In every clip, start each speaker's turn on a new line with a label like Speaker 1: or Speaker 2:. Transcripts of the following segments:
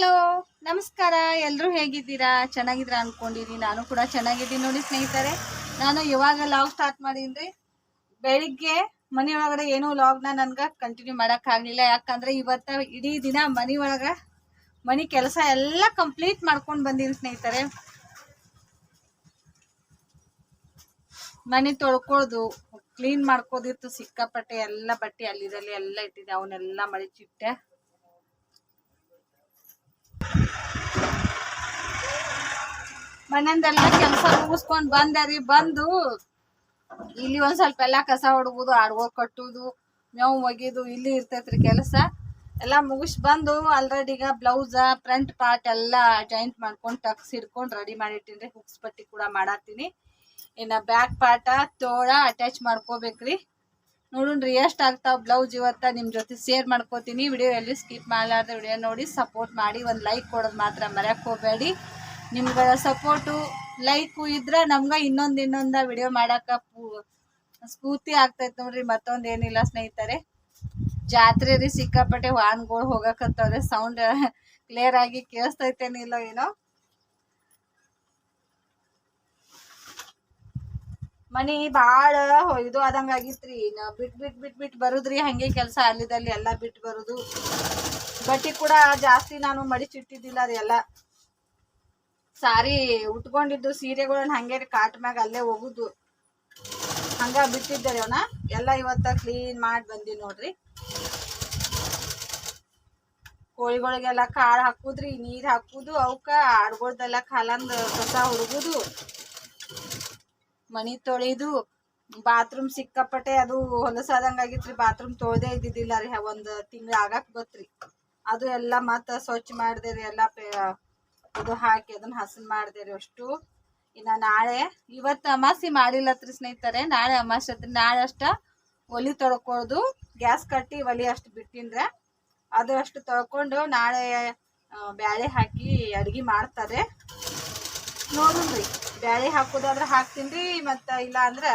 Speaker 1: Hello ನಮಸ್ಕಾರ. ಎಲ್ಲರೂ ಹೇಗಿದ್ದೀರಾ? ಚೆನ್ನಾಗಿದ್ದೀರಾ ಅನ್ಕೊಂಡಿದ್ದೀನಿ ನಾನು ಕೂಡ ಚೆನ್ನಾಗಿದ್ದೀನಿ ನೋಡಿ ಸ್ನೇಹಿತರೆ. ನಾನು ಇವಾಗ ಲಾಗ್ ಸ್ಟಾರ್ಟ್ ಮಾಡಿದ್ರಿ ಬೆಳಿಗ್ಗೆ ಮನೆ ಒಳಗಡೆ ಏನೂ ಲಾಗ್ನ ನನ್ಗೆ ಕಂಟಿನ್ಯೂ ಮಾಡೋಕ್ಕಾಗಲಿಲ್ಲ ಯಾಕಂದ್ರೆ ಇವತ್ತು ಇಡೀ ದಿನ ಮನೆ ಒಳಗೆ ಮನೆ ಕೆಲಸ ಎಲ್ಲ ಕಂಪ್ಲೀಟ್ ಮಾಡ್ಕೊಂಡು ಬಂದೀನಿ ಸ್ನೇಹಿತರೆ. ಮನೆ ತೊಳ್ಕೊಳ್ದು ಕ್ಲೀನ್ ಮಾಡ್ಕೋದಿತ್ತು ಸಿಕ್ಕಾಪಟ್ಟೆ ಎಲ್ಲ ಬಟ್ಟೆ ಅಲ್ಲಿದಲ್ಲಿ ಎಲ್ಲ ಇಟ್ಟಿದ್ದೆ. ಅವನ್ನೆಲ್ಲ ಮಡಿಚಿಟ್ಟೆ. ಮನೆಯಿಂದೆಲ್ಲ ಕೆಲಸ ಮುಗಿಸ್ಕೊಂಡ್ ಬಂದರಿ, ಬಂದು ಇಲ್ಲಿ ಒಂದ್ ಸ್ವಲ್ಪ ಎಲ್ಲ ಕಸ ಹೊಡ್ಬೋದು ಆಡ್ಗೋ ಕಟ್ಟುದು, ಮೇವು ಒಗಿದು, ಇಲ್ಲಿ ಇರ್ತೈತ್ರಿ ಕೆಲಸ. ಎಲ್ಲ ಮುಗಿಸ್ ಬಂದು ಆಲ್ರೆಡಿ ಈಗ ಬ್ಲೌಸ ಫ್ರಂಟ್ ಪಾರ್ಟ್ ಎಲ್ಲ ಜಾಯಿಂಟ್ ಮಾಡ್ಕೊಂಡು ಟಕ್ಸ್ ಹಿಡ್ಕೊಂಡು ರೆಡಿ ಮಾಡಿಟ್ಟಿನ್ರಿ. ಹುಕ್ಸ್ ಪಟ್ಟಿ ಕೂಡ ಮಾಡತ್ತೀನಿ. ಇನ್ನ ಬ್ಯಾಕ್ ಪಾರ್ಟ ತೋಳ ಅಟ್ಯಾಚ್ ಮಾಡ್ಕೋಬೇಕ್ರಿ. ನೋಡೋಣ್ರಿ ಎಷ್ಟು ಆಗ್ತಾವ ಬ್ಲೌಸ್ ಇವತ್ತ ನಿಮ್ ಜೊತೆ ಶೇರ್ ಮಾಡ್ಕೋತೀನಿ. ವಿಡಿಯೋ ಎಲ್ಲಿ ಸ್ಕಿಪ್ ಮಾಡಲಾರ್ದ ವಿಡಿಯೋ ನೋಡಿ ಸಪೋರ್ಟ್ ಮಾಡಿ, ಒಂದು ಲೈಕ್ ಕೊಡೋದು ಮಾತ್ರ ಮರ್ಯಾಕ್ ಹೋಗಬೇಡಿ. ನಿಮ್ಗಳ ಸಪೋರ್ಟು ಲೈಕು ಇದ್ರೆ ನಮ್ಗೆ ಇನ್ನೊಂದು ಇನ್ನೊಂದ ವಿಡಿಯೋ ಮಾಡಾಕ ಸ್ಫೂರ್ತಿ ಆಗ್ತೈತೆ ನೋಡ್ರಿ. ಮತ್ತೊಂದು ಏನಿಲ್ಲ ಸ್ನೇಹಿತರೆ. ಜಾತ್ರೆ ರೀ ಸಿಕ್ಕಾಪಟ್ಟೆ ವಾಹನಗಳು ಹೋಗಕತ್ತವ್ರೆ ಸೌಂಡ್ ಕ್ಲಿಯರ್ ಆಗಿ ಕೇಳಿಸ್ತೈತೇನಿಲ್ಲ ಏನೋ. ಮನಿ ಬಾಳ ಇದು ಆದಂಗ ಆಗಿತ್ರಿ ಬಿಟ್ ಬಿಟ್ ಬಿಟ್ ಬಿಟ್ ಬರುದ್ರಿ. ಹಂಗೆ ಕೆಲಸ ಅಲ್ಲಿದಲ್ಲಿ ಎಲ್ಲಾ ಬಿಟ್ ಬರುದು. ಬಟ್ಟಿ ಕೂಡ ಜಾಸ್ತಿ ನಾನು ಮಡಿಚಿಟ್ಟಿದ್ದಿಲ್ಲ ಅದೆಲ್ಲ ಸಾರಿ ಉಟ್ಕೊಂಡಿದ್ದು ಸೀರೆಗಳನ್ನ ಹಂಗೆ ಕಾಟ್ ಮ್ಯಾಗ ಅಲ್ಲೇ ಹೋಗುದು. ಹಂಗ ಬಿಟ್ಟಿದ್ದಾರೆ ಅವನ. ಎಲ್ಲ ಇವತ್ತ ಕ್ಲೀನ್ ಮಾಡಿ ಬಂದಿ ನೋಡ್ರಿ. ಕೋಳಿಗಳಿಗೆಲ್ಲ ಕಾಳು ಹಾಕುದ್ರಿ, ನೀರ್ ಹಾಕುದು, ಅವಕ್ಕ ಆಡ್ಗೋಳ್ದೆಲ್ಲ ಕಾಲಂದ ಕಸ ಹುಡುಗುದು. ಮನಿ ತೊಳೆದು ಬಾತ್ರೂಮ್ ಸಿಕ್ಕಾಪಟ್ಟೆ ಅದು ಆಗಿತ್ರಿ ಬಾತ್ರೂಮ್ ತೊಳ್ದೇ ಇದ್ದಿದ್ದಿಲ್ಲ ರೀ, ಒಂದ್ ತಿಂಗಳ ಆಗಾಕ್ ಬತ್ರಿ ಅದು ಎಲ್ಲ ಮತ್ತ ಸ್ವಚ್ಛ ಮಾಡ್ದೆ ರೀ ಎಲ್ಲ ಇದು ಹಾಕಿ ಅದನ್ನ ಹಸನ್ ಮಾಡಿದೆ ರೀ ಅಷ್ಟು. ಇನ್ನ ನಾಳೆ, ಇವತ್ತು ಅಮಾಸಿ ಮಾಡಿಲ್ಲತ್ರಿ ಸ್ನೇಹಿತರೆ, ನಾಳೆ ಅಮಾಸೆ ಹತ್ರ ನಾಳೆ ಅಷ್ಟ ಒಲಿ ತೊಳ್ಕೊಳ್ದು, ಗ್ಯಾಸ್ ಕಟ್ಟಿ ಒಲಿ ಅಷ್ಟು ಬಿಟ್ಟಿನ್ರೆ ಅದು ಅಷ್ಟು ತೊಳ್ಕೊಂಡು ನಾಳೆ ಬ್ಯಾಳೆ ಹಾಕಿ ಅಡ್ಗೆ ಮಾಡ್ತಾರೆ. ನೋಡ್ರಿ ಬ್ಯಾಳೆ ಹಾಕೋದಾದ್ರೆ ಹಾಕ್ತೀನಿ ಮತ್ತು ಇಲ್ಲ ಅಂದ್ರೆ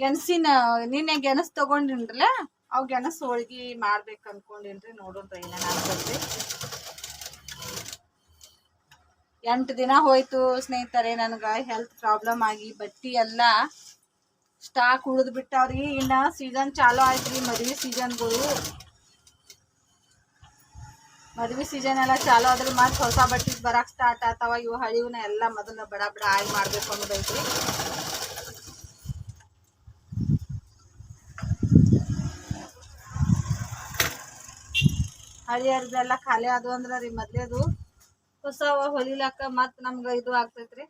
Speaker 1: ಗೆಣಸಿನ, ನಿನ್ನೆ ಗೆಣಸು ತಗೊಂಡಿನ್ರಲ್ಲ, ಅವು ಗೆಣಸು ಹೋಳ್ಗಿ ಮಾಡ್ಬೇಕು ಅನ್ಕೊಂಡಿನ್ರಿ ನೋಡೋಣ್ರಿ ಆಗ್ತೈತಿ ಎಂಟು ದಿನ ಹೋಯ್ತು ಸ್ನೇಹಿತರೆ, ನನಗೆ ಹೆಲ್ತ್ ಪ್ರಾಬ್ಲಮ್ ಆಗಿ, ಬಟ್ಟಿ ಎಲ್ಲ ಸ್ಟಾಕ್ ಉಳಿದು ಬಿಟ್ಟಾವ್ರಿ. ಇನ್ನ ಸೀಸನ್ ಚಾಲು ಆಯ್ತ್ರಿ, ಮದ್ವಿ ಸೀಸನ್ಗಳು ಮದ್ವಿ ಸೀಸನ್ ಎಲ್ಲ ಚಾಲು ಆದ್ರೆ ಮತ್ತೆ ಹೊಸ ಬಟ್ಟೆ ಬರಕ್ ಸ್ಟಾರ್ಟ್ ಆತವ. ಇವು ಹಳಿವನ್ನ ಎಲ್ಲ ಮೊದಲ ಬಡ ಬಡ ಆಯ್ ಮಾಡ್ಬೇಕು ಅನ್ನೋದೈತ್ರಿ ಹಳಿಯರ್ದೆಲ್ಲ ಖಾಲಿ ಆದ್ವು ಅಂದ್ರೆ ರೀ ಮೊದ್ಲೇದು. ಹೊಸವ ಹೊಲಿಲಾಕ ಮತ್ ನಮ್ಗ ಇದು ಆಗ್ತೈತ್ರಿ.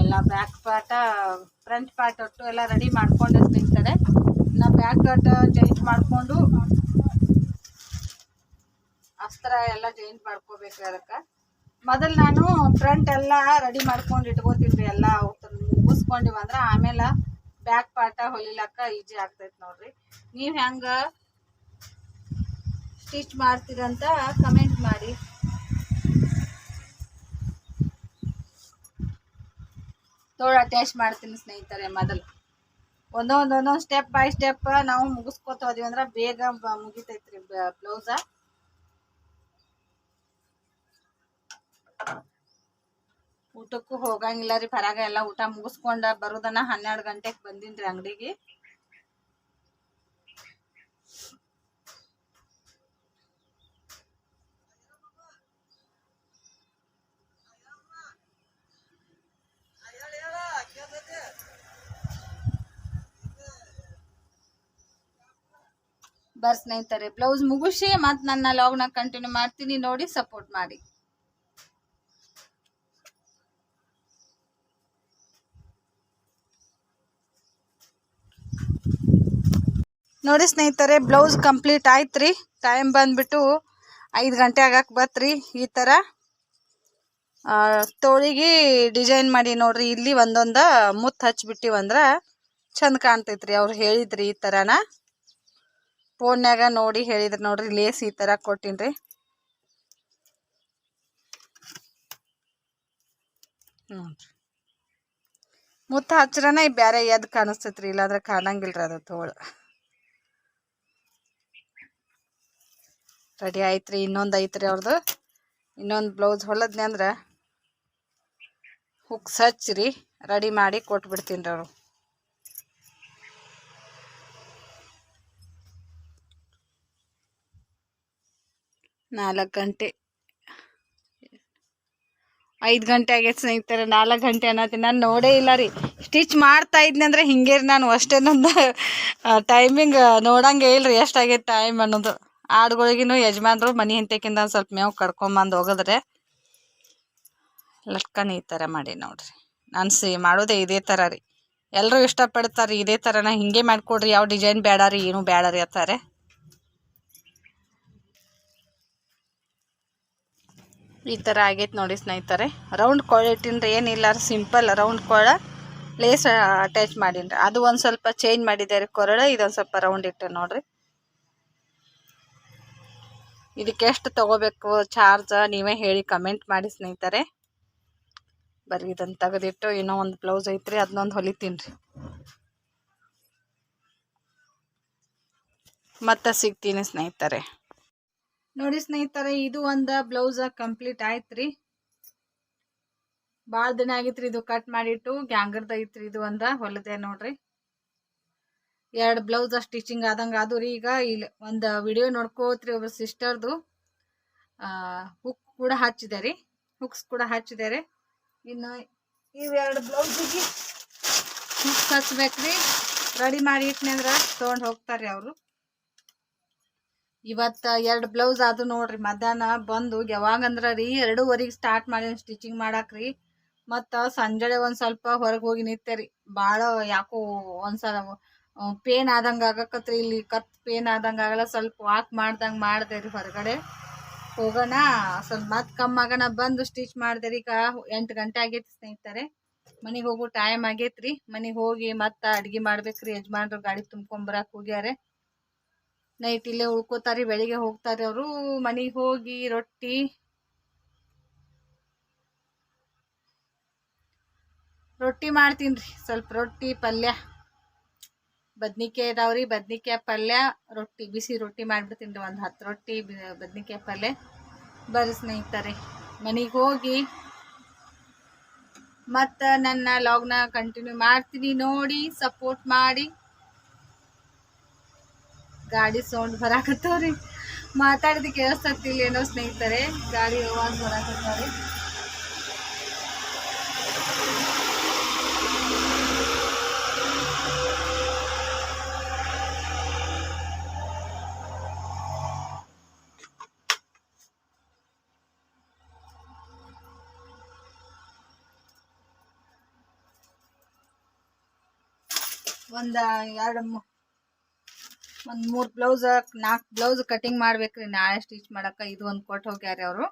Speaker 1: ಎಲ್ಲ ಬ್ಯಾಕ್ ಪಾರ್ಟ ಫ್ರಂಟ್ ಪಾರ್ಟ್ ಒಟ್ಟು ಎಲ್ಲ ರೆಡಿ ಮಾಡ್ಕೊಂಡು ನಿಂತಾರೆ. ನಾ ಬ್ಯಾಕ್ ಪಾರ್ಟ್ ಜಾಯಿಂಟ್ ಮಾಡ್ಕೊಂಡು ಅಸ್ತ್ರ ಎಲ್ಲ ಜಾಯಿಂಟ್ ಮಾಡ್ಕೋಬೇಕು ಅದಕ್ಕೆ. ಮೊದಲು ನಾನು ಫ್ರಂಟ್ ಎಲ್ಲ ರೆಡಿ ಮಾಡ್ಕೊಂಡು ಇಟ್ಕೋತೀನಿ ಎಲ್ಲ ಮುಗಿಸ್ಕೊಂಡಿವಿ ಅಂದ್ರೆ ಆಮೇಲೆ ಬ್ಯಾಕ್ ಪಾರ್ಟ ಹೊಲಿಲಕ್ಕ ಈಜಿ ಆಗ್ತೈತೆ ನೋಡ್ರಿ. ನೀವು ಹೆಂಗ ಸ್ಟಿಚ್ ಮಾಡ್ತೀರಂತ ಕಮೆಂಟ್ ಮಾಡಿ. ತೋಳ ಅಟ್ಯಾಚ್ ಮಾಡ್ತೀನಿ ಸ್ನೇಹಿತರೆ ಮೊದಲು. ಒಂದೊಂದು ಒಂದೊಂದು ಸ್ಟೆಪ್ ಬೈ ಸ್ಟೆಪ್ ನಾವು ಮುಗಿಸ್ಕೊತ ಹೋದ್ವಿ ಅಂದ್ರೆ ಬೇಗ ಮುಗಿತೈತ್ರಿ ಬ್ಲೌಸ ಊಟಕ್ಕೂ ಹೋಗಂಗಿಲ್ಲ ರೀ, ಪರಾಗ ಎಲ್ಲ ಊಟ ಮುಗಿಸ್ಕೊಂಡ ಬರೋದನ್ನ ಹನ್ನೆರಡು ಗಂಟೆಗೆ ಬಂದಿನ್ರಿ ಅಂಗಡಿಗೆ. ಬರ್ ಸ್ನೇಹಿತರೆ, ಬ್ಲೌಸ್ ಮುಗಿಸಿ ಮತ್ತೆ ನನ್ನ ಲಾಗ್ನ ಕಂಟಿನ್ಯೂ ಮಾಡ್ತೀನಿ ನೋಡಿ ಸಪೋರ್ಟ್ ಮಾಡಿ. ನೋಡಿ ಸ್ನೇಹಿತರೆ ಬ್ಲೌಸ್ ಕಂಪ್ಲೀಟ್ ಆಯ್ತು ರೀ ಟೈಮ್ ಬಂದ್ಬಿಟ್ಟು ಐದು ಗಂಟೆ ಆಗಕ್ಕೆ ಬತ್ರಿ. ಈ ಥರ ತೋಳಿಗೆ ಡಿಸೈನ್ ಮಾಡಿ ನೋಡ್ರಿ. ಇಲ್ಲಿ ಒಂದೊಂದು ಮುತ್ತು ಹಚ್ಬಿಟ್ಟಿವಂದ್ರೆ ಚಂದ ಕಾಣ್ತೈತ್ರಿ. ಅವ್ರು ಹೇಳಿದ್ರಿ ಈ ಥರನ ಫೋನ್ಯಾಗ ನೋಡಿ ಹೇಳಿದ್ರು ನೋಡ್ರಿ. ಲೇಸ್ ಈ ಥರ ಕೊಟ್ಟಿನ್ರಿ. ನೋಡ್ರಿ. ಮುತ್ತ ಈ ಬೇರೆ ಎದ್ದು ಕಾಣಿಸ್ತೈತ್ರಿ. ಇಲ್ಲಾಂದ್ರೆ ಕಾಣಂಗಿಲ್ರಿ ಅದು ತೋಳು. ರೆಡಿ ಆಯ್ತ್ರಿ, ಇನ್ನೊಂದು ಐತ್ರಿ ಅವ್ರದ್ದು ಇನ್ನೊಂದು ಬ್ಲೌಸ್ ಹೊಲದ್ನಿ ಅಂದ್ರೆ ಹುಕ್ಸ್ ಹಚ್ಚಿರಿ ರೆಡಿ ಮಾಡಿ ಕೊಟ್ಬಿಡ್ತೀನಿ ರೀ ಅವರು. ನಾಲ್ಕು ಗಂಟೆ. ಐದು ಗಂಟೆ ಆಗೈತೆ ಸ್ನೇಹಿತರೆ, ನಾಲ್ಕು ಗಂಟೆ ಅನ್ನತ್ತೀನಿ. ನಾನು ನೋಡೇ ಇಲ್ಲ ರೀ. ಸ್ಟಿಚ್ ಮಾಡ್ತಾ ಇದ್ನಿ ಅಂದ್ರೆ ಹಿಂಗೇ ರೀ ನಾನು ಅಷ್ಟೇ ನನ್ನ ಟೈಮಿಂಗ್ ನೋಡಂಗೆ ಇಲ್ಲ ರೀ ಎಷ್ಟಾಗೈತೆ ಟೈಮ್ ಅನ್ನೋದು. ಆಡುಗಳಿಗಿನೂ ಯಜಮಾನ್ರು ಮನೆ ಹಿಂತೆಕಿಂದ ಒಂದು ಸ್ವಲ್ಪ ಮೇವು ಕಡ್ಕೊಂಬಂದು ಹೋಗಿದ್ರೆ ಲಟ್ಕನ್ ಈ ಥರ ಮಾಡಿ ನೋಡ್ರಿ. ನಾನು ಸಿ ಮಾಡೋದೇ ಇದೇ ಥರ ರೀ. ಎಲ್ಲರೂ ಇಷ್ಟಪಡ್ತಾರೆ ಇದೇ ಥರನ ಹಿಂಗೆ ಮಾಡಿಕೊಡ್ರಿ, ಯಾವ ಡಿಸೈನ್ ಬೇಡ ರೀ, ಏನೂ ಬೇಡ ರೀ ಅಂತಾರೆ. ಈ ಥರ ಆಗೈತೆ ನೋಡಿ ಸ್ನೇಹಿತರೆ. ರೌಂಡ್ ಕೊಳ ಇಟ್ಟಿನ್ರಿ ಏನಿಲ್ಲ ಸಿಂಪಲ್ ರೌಂಡ್ ಕೊಳ, ಲೇಸ್ ಅಟ್ಯಾಚ್ ಮಾಡಿನ್ರಿ. ಅದು ಒಂದು ಸ್ವಲ್ಪ ಚೇಂಜ್ ಮಾಡಿದ್ದಾರೆ ಕೊರಳ, ಇದೊಂದು ಸ್ವಲ್ಪ ರೌಂಡ್ ಇಟ್ಟೆ ನೋಡ್ರಿ. ಇದಕ್ಕೆ ಎಷ್ಟು ತಗೋಬೇಕು? ಚಾರ್ಜ್ ನೀವೇ ಹೇಳಿ ಕಮೆಂಟ್ ಮಾಡಿ ಸ್ನೇಹಿತರೆ. ಬರ್ರಿ, ಇದನ್ನು ತೆಗೆದಿಟ್ಟು ಇನ್ನೂ ಒಂದು ಬ್ಲೌಸ್ ಐತ್ರಿ, ಅದನ್ನೊಂದು ಹೊಲಿತೀನಿ ರೀ. ಮತ್ತೆ ಸಿಗ್ತೀನಿ ಸ್ನೇಹಿತರೆ. ನೋಡಿ ಸ್ನೇಹಿತರೆ, ಇದು ಒಂದು ಬ್ಲೌಸ್ ಕಂಪ್ಲೀಟ್ ಆಯ್ತ್ರಿ. ಭಾಳ ದಿನ ಆಗಿತ್ರಿ ಇದು ಕಟ್ ಮಾಡಿಟ್ಟು, ಗ್ಯಾಂಗರ್ದ ಐತ್ರಿ ಇದು ಒಂದು, ಹೊಲದೆ ನೋಡ್ರಿ. ಎರಡು ಬ್ಲೌಸ್ ಸ್ಟಿಚಿಂಗ್ ಆದಂಗೆ ಅದು ರೀ. ಈಗ ಇಲ್ಲಿ ಒಂದು ವಿಡಿಯೋ ನೋಡ್ಕೋತ್ರಿ ಒಬ್ಬರು ಸಿಸ್ಟರ್ದು ಹುಕ್ ಕೂಡ ಹಚ್ಚಿದೆ ಹುಕ್ಸ್ ಕೂಡ ಹಚ್ಚಿದ್ದಾರೆ ಇನ್ನು ಇವೆರಡು ಬ್ಲೌಸಿಗೆ ಹುಕ್ಸ್ ಹಚ್ಬೇಕ್ರಿ ರೆಡಿ ಮಾಡಿ ಇಟ್ನಿ ಅಂದ್ರೆ ತೊಗೊಂಡು ಹೋಗ್ತಾರೆ ಅವರು. ಇವತ್ತು ಎರಡು ಬ್ಲೌಸ್ ಅದು ನೋಡ್ರಿ. ಮಧ್ಯಾಹ್ನ ಬಂದು ಯಾವಾಗಂದ್ರೆ ರೀ ಎರಡೂವರೆಗೆ ಸ್ಟಾರ್ಟ್ ಮಾಡಿ ಸ್ಟಿಚಿಂಗ್ ಮಾಡಾಕ್ರಿ ಮತ್ತು ಸಂಜೆ ಒಂದು ಸ್ವಲ್ಪ ಹೊರಗೆ ಹೋಗಿ ನಿಂತೆ ರೀ ಭಾಳ ಯಾಕೋ ಒಂದ್ಸಲ ಪೇನ್ ಆದಂಗೆ ಆಗಕತ್ರಿ. ಇಲ್ಲಿ ಕತ್ ಪೇನ್ ಆದಂಗೆ ಆಗಲ್ಲ. ಸ್ವಲ್ಪ ವಾಕ್ ಮಾಡ್ದಂಗೆ ಮಾಡಿದೆ ರೀ ಹೊರಗಡೆ. ಹೋಗೋಣ. ಸ್ವಲ್ಪ ಮತ್ತೆ ಕಮ್ಮಿ ಆಗೋಣ. ಬಂದು ಸ್ಟಿಚ್ ಮಾಡಿದೆ ರೀ. ಈಗ ಎಂಟು ಗಂಟೆ ಆಗೈತಿ ಸ್ನೇಹಿತರೆ. ಮನೆಗೆ ಹೋಗೋ ಟೈಮ್ ಆಗೈತ್ರಿ. ಮನೆಗೆ ಹೋಗಿ ಮತ್ತೆ ಅಡ್ಗೆ ಮಾಡ್ಬೇಕ್ರಿ ಯಜಮಾನ್ರು ಗಾಡಿ ತುಂಬ್ಕೊಂಬರಕ್ಕೆ ಹೋಗ್ಯಾರೆ. ನೈಟ್ ಇಲ್ಲೇ ಉಳ್ಕೋತಾರಿ. ಬೆಳಿಗ್ಗೆ ಹೋಗ್ತಾರೆ ಅವರು. ಮನೆಗೆ ಹೋಗಿ ರೊಟ್ಟಿ. ರೊಟ್ಟಿ ಮಾಡ್ತೀನಿ ರೀ. ಸ್ವಲ್ಪ ರೊಟ್ಟಿ, ಪಲ್ಯ. ಬದ್ನಿಕಾಯಿ ಅದಾವ್ರಿ. ಬದ್ನಿಕಾಯಿ ಪಲ್ಯ ರೊಟ್ಟಿ, ಬಿಸಿ ರೊಟ್ಟಿ ಮಾಡ್ಬಿಡ್ತೀನಿ ರೀ. ಒಂದು ಹತ್ತು ರೊಟ್ಟಿ ಬದ್ನಿಕಾಯಿ ಪಲ್ಯ. ಬರ್ರಿ ಸ್ನೇಹಿತರೆ, ಮನೆಗೆ ಹೋಗಿ. ಮತ್ತು ನನ್ನ ಲಾಗ್ನ ಕಂಟಿನ್ಯೂ ಮಾಡ್ತೀನಿ ನೋಡಿ ಸಪೋರ್ಟ್ ಮಾಡಿ. ಗಾಡಿ ಸೌಂಡ್ ಬರಾಕತ್ತವ್ರಿ. ಮಾತಾಡಿದ ಏನೋ ಸ್ನೇಹಿತರೆ. ಗಾಡಿ ಆವಾಜ್ ಬರಾಕತ್ತವ್ರಿ? ಒಂದು ಎರಡು ಒಂದು ಮೂರು ಬ್ಲೌಸ್ ನಾಲ್ಕು ಬ್ಲೌಸ್ ಕಟಿಂಗ್ ಮಾಡ್ಬೇಕ್ರಿ. ನಾಳೆ ಸ್ಟಿಚ್ ಮಾಡಕ್ಕೆ ಇದು ಒಂದು ಕೊಟ್ಟು ಹೋಗ್ಯಾರ ಅವರು.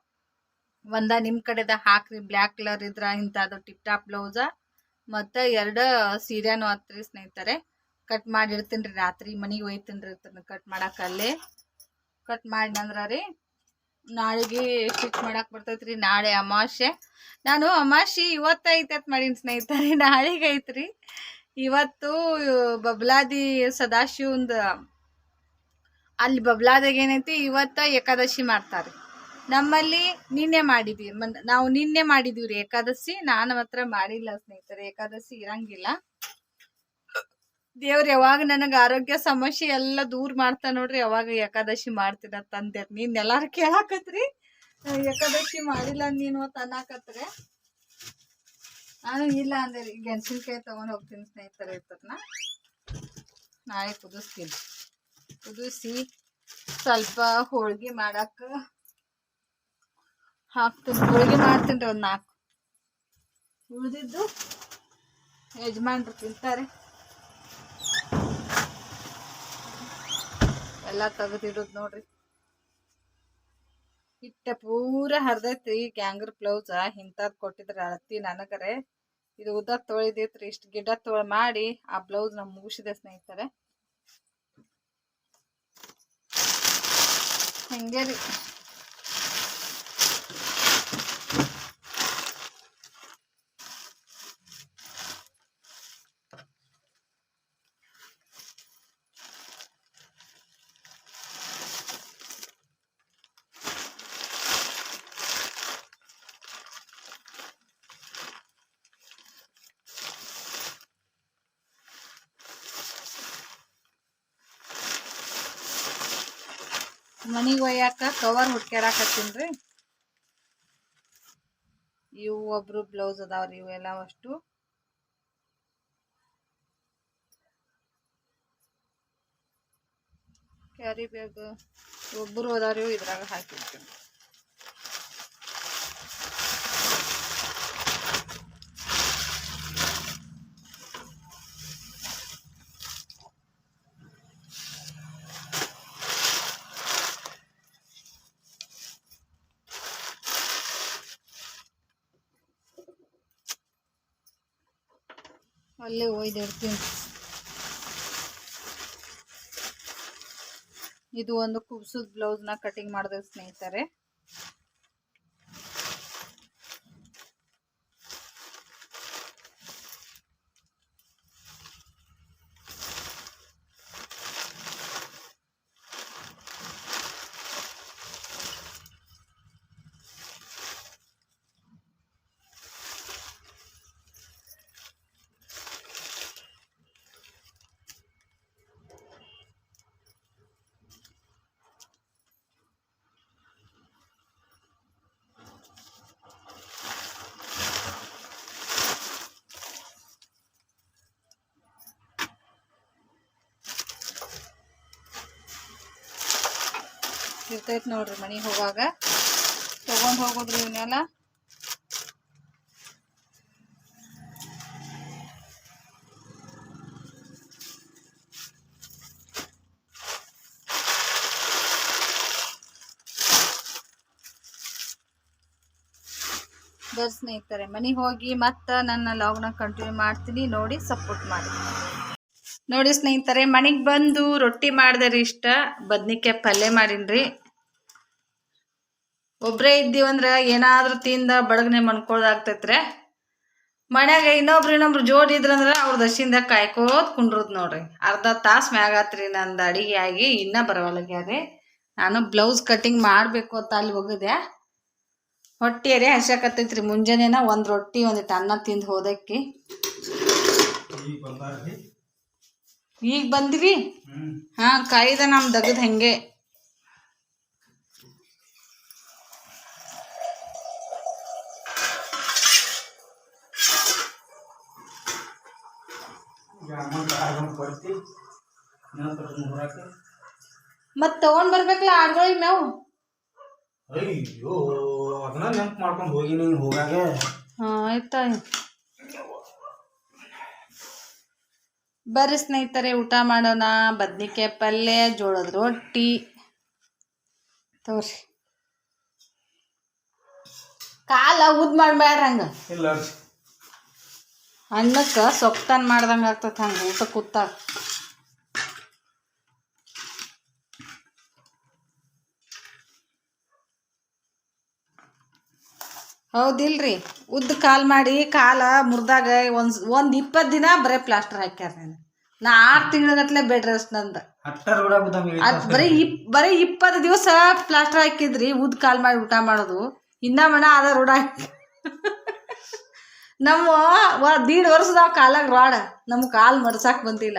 Speaker 1: ಒಂದ ನಿಮ್ಮ ಕಡೆದ ಹಾಕ್ರಿ. ಬ್ಲ್ಯಾಕ್ ಕಲರ್ ಇದ್ರ ಇಂಥದ್ದು ಟಿಪ್ ಟಾಪ್ ಬ್ಲೌಸ. ಮತ್ತು ಎರಡು ಸೀರೆನೂ ಹತ್ರಿ ಸ್ನೇಹಿತರೆ. ಕಟ್ ಮಾಡಿರ್ತೀನಿ ರೀ ರಾತ್ರಿ ಮನೆಗೆ ಒಯ್ತೀನಿ ರೀ ಕಟ್ ಮಾಡೋಕೆ ಅಲ್ಲಿ. ಕಟ್ ಮಾಡಿನಂದ್ರ ರೀ ನಾಳೆಗೆ ಸ್ಟಿಚ್ ಮಾಡಕ್ಕೆ ಬರ್ತೈತ್ರಿ. ನಾಳೆ ಅಮಾಶೆ ನಾನು ಅಮಾವಾಸ್ಯೆ ಇವತ್ತು ಐತತ್ ಮಾಡೀನಿ ಸ್ನೇಹಿತರೆ. ನಾಳೆಗೆ ಐತ್ರಿ. ಇವತ್ತು ಬಬ್ಲಾದಿ ಸದಾಶಿವಂದ ಅಲ್ಲಿ ಬಬ್ಲಾದಾಗ ಏನೈತಿ, ಇವತ್ತ ಏಕಾದಶಿ ಮಾಡ್ತಾರೆ. ನಮ್ಮಲ್ಲಿ ನಿನ್ನೆ ಮಾಡಿದ್ವಿ ನಾವು ನಿನ್ನೆ ಮಾಡಿದೀವಿ ರೀ ಏಕಾದಶಿ, ನಾನು ಮಾತ್ರ ಮಾಡಿಲ್ಲ ಸ್ನೇಹಿತರೆ, ಏಕಾದಶಿ ಇರಂಗಿಲ್ಲ. ದೇವ್ರು ಯಾವಾಗ ನನಗೆ ಆರೋಗ್ಯ ಸಮಸ್ಯೆ ಎಲ್ಲ ದೂರ ಮಾಡ್ತಾ ನೋಡ್ರಿ ಯಾವಾಗ ಏಕಾದಶಿ ಮಾಡ್ತೀರ ತಂದೆ. ನೀನ್ ಎಲ್ಲಾರು ಕೇಳಾಕತ್ರಿ, ಏಕಾದಶಿ ಮಾಡಿಲ್ಲ ನೀನು ಅಂತ ನಾನು ಇಲ್ಲ ಅಂದ್ರೆ ರೀ ಗೆಣಸಿನ್ಕಾಯಿ ತಗೊಂಡು ಹೋಗ್ತೀನಿ ಸ್ನೇಹಿತರೆ ಇರ್ತದನ್ನ ನಾಳೆ ಕುದಿಸ್ತೀನಿ. ಕುದಿಸಿ ಸ್ವಲ್ಪ ಹೋಳ್ಗೆ ಮಾಡಕ್ಕ ಹಾಕ್ತೀನಿ. ಹೋಳಿಗೆ ಮಾಡ್ತೀನಿ ರೀ ಒಂದು ನಾಲ್ಕು. ಉಳಿದಿದ್ದು ಯಜಮಾನ್ರು ತಿಂತಾರೆ. ಎಲ್ಲ ತೆಗೆದಿಡೋದು ನೋಡ್ರಿ. ಹಿಟ್ಟ ಪೂರ ಹರಿದೈತಿ ಗ್ಯಾಂಗರ್ ಬ್ಲೌಸ ಇಂಥದ್ದು ಕೊಟ್ಟಿದ್ರೆ ಅಳತಿ ನನಗರೆ. ಇದು ಉದ್ದ ತೊಳಿದೈತ್ರಿ. ಇಷ್ಟು ಗಿಡ ತೊಳ ಮಾಡಿ ಆ ಬ್ಲೌಸ್ ನಾ ಮುಗಿಸಿದೆ ಸ್ನೇಹಿತರೆ. ಹಂಗೆ ರೀ. ಮನಿಗೆ ಒಯ್ಯಾಕ, ಕವರ್ ಹುಡ್ಕ್ಯಾಡಕತ್ತೀನಿ ರೀ. ಇವು ಒಬ್ರು ಬ್ಲೌಸ್ ಅದಾವ್ರಿ ಇವೆಲ್ಲ ಅಷ್ಟು. ಕ್ಯಾರಿ ಬ್ಯಾಗ್ ಒಬ್ಬರು ಅದಾವ್ರಿ ಇದ್ರಾಗ ಹಾಕಿರ್ತೀನಿ. ಅಲ್ಲೇ ಒಯ್ದಿಡ್ತೀನಿ ಇದು ಒಂದು ಕುಬ್ಸದ ಬ್ಲೌಸ್ನ ಕಟಿಂಗ್ ಮಾಡಿದೆ ಸ್ನೇಹಿತರೆ. ಇರ್ತೈತಿ ನೋಡ್ರಿ ಮನೆಗೆ ಹೋಗುವಾಗ. ತಗೊಂಡ್ ಹೋಗೋದ್ರಿ ಇವನ್ನೆಲ್ಲ. ಸ್ನೇಹಿತರೆ, ಮನೆಗೆ ಹೋಗಿ ಮತ್ತೆ ನನ್ನ ಲಾಗ್ನ ಕಂಟಿನ್ಯೂ ಮಾಡ್ತೀನಿ, ನೋಡಿ ಸಪೋರ್ಟ್ ಮಾಡಿ. ನೋಡಿ ಸ್ನೇಹಿತರೆ, ಮನೆಗೆ ಬಂದು ರೊಟ್ಟಿ ಮಾಡಿದೆ ರೀ ಇಷ್ಟ, ಬದ್ನಿಕಾಯಿ ಪಲ್ಯ ಮಾಡೀನ್ರಿ. ಒಬ್ಬರೇ ಇದ್ದೀವಂದ್ರೆ ಏನಾದ್ರೂ ತಿಂದ ಬಡಗನೆ ಮಣ್ಕೊಳ್ದಾಗ್ತೈತ್ರಿ ಮನ್ಯಾಗ ಇನ್ನೊಬ್ರು ಇನ್ನೊಬ್ರು ಜೋಡಿ ಇದ್ರಂದ್ರೆ ಅವ್ರ ದಶಿಂದ ಕಾಯ್ಕೋತ್ ಕುಂಡ್ರದ್ ನೋಡ್ರಿ. ಅರ್ಧ ತಾಸು ಮ್ಯಾಗತ್ರಿ ನಂದು ಅಡಿಗೆ ಆಗಿ, ಇನ್ನೂ ಬರವಲಗ್ಯಾರಿ. ನಾನು ಬ್ಲೌಸ್ ಕಟಿಂಗ್ ಮಾಡಬೇಕು ಅಂತ ಅಲ್ಲಿ ಹೋಗಿದ್ದೆ. ಹೊಟ್ಟೆರಿ ಹಸಕತ್ತೈತ್ರಿ ಮುಂಜಾನೆನ ಒಂದು ರೊಟ್ಟಿ ಒಂದಿಟ್ಟು ಅನ್ನ ತಿಂದು ಹೋದಕ್ಕಿ.
Speaker 2: ಈಗ ಬಂದಾರ್ರಿ
Speaker 1: ಈಗ ಬಂದ್ರಿ
Speaker 2: ಹ್ಮ್
Speaker 1: ಹಾ ಕಾಯ್ದ ನಮ್ ದಗದ್ ಹಂಗೆ
Speaker 2: ಈಗ ಅಮೌಂಟ್ ಆಗೊಂಡು ಕೊಡ್ತಿ ಇನ್ನೊಂದು ಮುರಾಕ
Speaker 1: ಮತ್ ತಗೊಂಡ್ ಬರ್ಬೇಕಲ್ಲ ಆಡ್ಗಳಿಗೆ ಮೇವು
Speaker 2: ಅಯ್ಯೋ ಅದನ್ನ ನೆನ್ಪು ಮಾಡ್ಕೊಂಡು ಹೋಗಿನಿ ಹೋಗಾಗ
Speaker 1: ಹಾ ಆಯ್ತಾ ಬರ್ರಿ ಸ್ನೇಹಿತರೆ ಊಟ ಮಾಡೋಣ. ಬದ್ನಿಕಾಯಿ ಪಲ್ಯ ಜೋಳದ ರೊಟ್ಟಿ. ತೋರಿ ಕಾಲ ಉದ್ ಮಾಡ್ಬೇಡ್ರಿ ಹಂಗ. ಅನ್ನಕ್ಕೆ ಮಾಡ್ದಂಗ ಮಾಡ್ದಂಗೆ ಹಂಗ ಹಂಗೆ ಊಟ ಕೂತಾಗ. ಹೌದಿಲ್ರಿ. ಉದ್ದ ಕಾಲ್ ಮಾಡಿ ಕಾಲ ಮುರಿದಾಗ ಒಂದು ಒಂದು ಇಪ್ಪತ್ತು ದಿನ ಬರೀ ಪ್ಲಾಸ್ಟರ್ ಹಾಕ್ಯಾರ ನಾನು. ನಾ ಆರು ತಿಂಗಳಗಟ್ಲೆ ಬೆಡ್ ರೆಸ್ಟ್ ನಂದು. ಅದು ಬರೀ ಇಪ್ ಬರೀ ಇಪ್ಪತ್ತು ದಿವಸ ಪ್ಲಾಸ್ಟರ್ ಹಾಕಿದ್ರಿ ಉದ್ದ ಕಾಲ್ ಮಾಡಿ ಊಟ ಮಾಡೋದು. ಇನ್ನ ಮಣ ಅದ ರೂಢ ನಮ್ಮ ದೀಡ್ ವರ್ಷದ ಕಾಲಾಗ ರಾಡ ನಮ್ ಕಾಲ್ ಮರ್ಸಾಕ್ ಬಂದಿಲ್ಲ.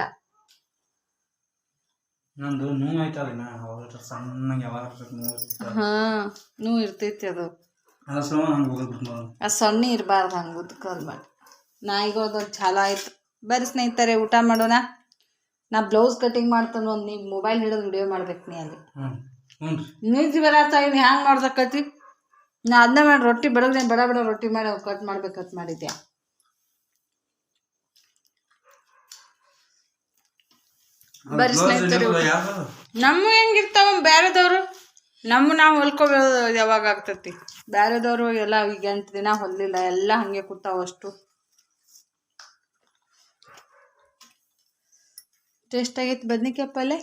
Speaker 2: ನಂದು ನೋವು ಸಣ್ಣಗೆ ಯಾವಾಗ ನೋವು
Speaker 1: ಹಾ ನೂ ಇರ್ತೈತಿ ಅದು. ಆ ಸೊನ್ನೆ ಇರಬಾರ್ದು ಹಂಗೆ ಉದ್ಕೋದ್ಬಾರ್ದು ನಾಯಿಗಳದ್ದು ಛಲ ಆಯ್ತು. ಬರ್ರಿ ಸ್ನೇಹಿತರೆ ಊಟ ಮಾಡೋಣ. ನಾ ಬ್ಲೌಸ್ ಕಟಿಂಗ್ ಮಾಡ್ತಾನೆ ಒಂದು ನೀವು ಮೊಬೈಲ್ ಹಿಡಿದು ವಿಡಿಯೋ ಮಾಡ್ಬೇಕು ನೀ ಅಲ್ಲಿ. ನೀತಿ ಬರತ್ತ ಇನ್ನು ಹ್ಯಾಂಗೆ ಮಾಡ್ದಕ್ಕತಿ ನಾ ಅದನ್ನ ಮಾಡಿ ರೊಟ್ಟಿ ಬೆಳಗ್ಗೆ ಬಡ ಬಡ ರೊಟ್ಟಿ ಮಾಡಿ ಕಟ್ ಮಾಡ್ಬೇಕಂತ ಮಾಡಿದ್ಯಾ? ಬರ್ರಿ ಸ್ನೇಹಿತರೆ ನಮ್ಮ ಹೆಂಗಿರ್ತಾವ ಬೇರೆದವ್ರು? ನಮ್ಮ ನಾವು ಹೊಲ್ಕೋಬೋದು ಯಾವಾಗ ಆಗ್ತೈತಿ? ಬೇರೆದವ್ರು ಎಲ್ಲ ಈಗ ಎಂಟು ದಿನ ಹೊಲಿಲ್ಲ ಎಲ್ಲ ಹಂಗೆ ಕೂತಾವಷ್ಟು ಟೇಸ್ಟ್ ಆಗೈತೆ ಬದ್ನಿಕಾಯಿ ಪಲ್ಯ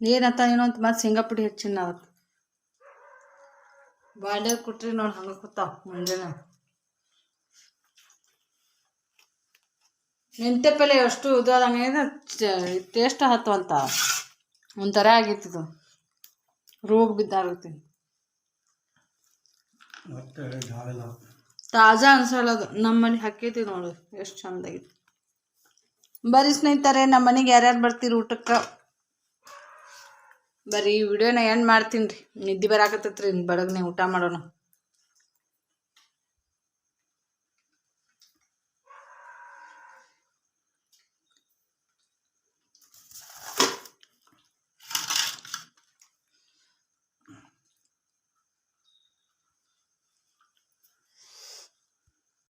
Speaker 2: ಏನತ್ತ
Speaker 1: ಏನಂತ ಏನೋ ಅಂತ ಮತ್ತೆ ಶೇಂಗಾ ಪುಡಿ ಹೆಚ್ಚಿನ ಅವತ್ತು. ಬಾಂಡೆ ಕೊಟ್ರಿ ನೋಡಿ ಹಂಗೆ ಕೂತಾವ ಮುಂಜಾನೆ. ಮೆಂತೆ ಪಲ್ಯ ಎಷ್ಟು ಇದಾದಂಗೆ ಟೇಸ್ಟ್ ಹತ್ತುವಂತ. ಒಂಥರ ಆಗಿತ್ತು ರೋಗ ಬಿದ್ದಾಗುತ್ತೆ ತಾಜಾ ಅನ್ಸಲ್ಲ ಅದು. ನಮ್ಮನೆ ಹಾಕೈತಿ ನೋಡು, ಎಷ್ಟು ಚಂದಾಗಿತ್ತು ಬರಿ ಸ್ನೇಹಿತರೆ ನಮ್ಮ ಮನೆಗೆ ಯಾರ್ಯಾರು ಬರ್ತೀರಿ ಊಟಕ್ಕೆ? ಬರೀ ವಿಡಿಯೋನ ಏನು ಮಾಡ್ತೀನಿ ರೀ. ನಿದ್ದೆ ಬರಾಕತ್ತೈತ್ರಿ ಬಡಗ್ನೆ ಊಟ ಮಾಡೋಣ.